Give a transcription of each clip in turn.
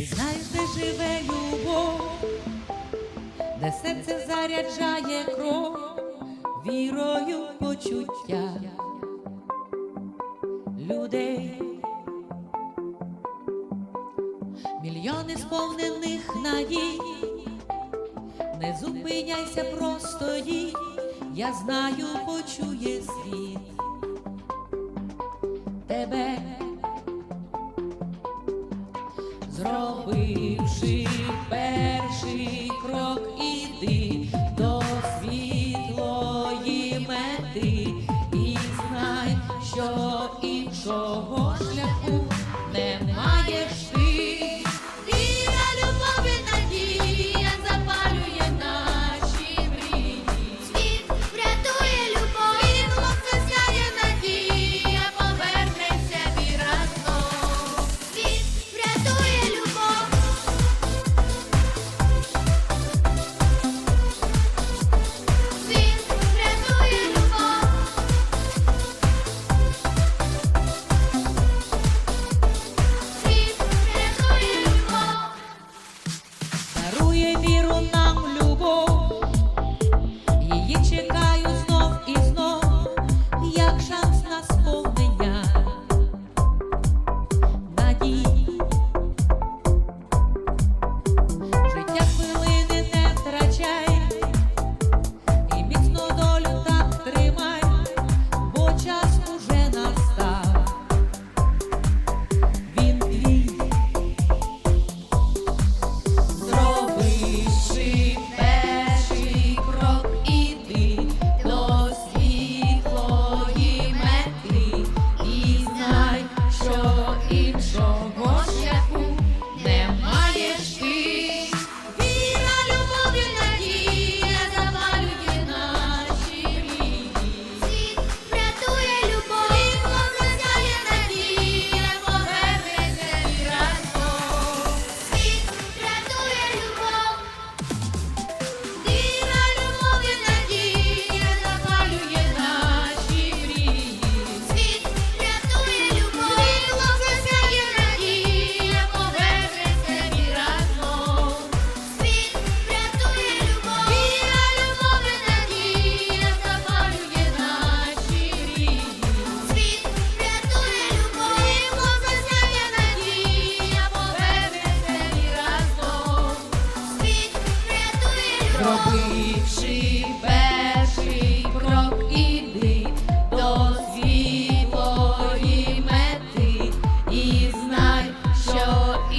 Ти знаєш, де живе любов, де серце заряджає кров, вірою почуття людей, мільйони сповнених надій, не зупиняйся, просто їй, я знаю, почує світ. Тебе зробивши перший.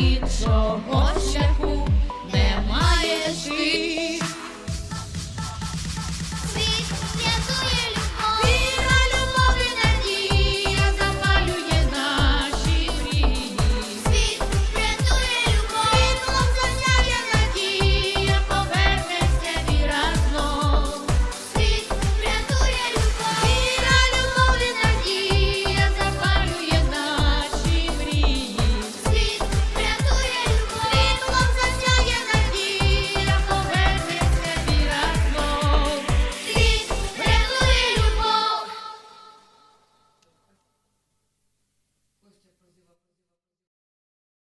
it's your boy.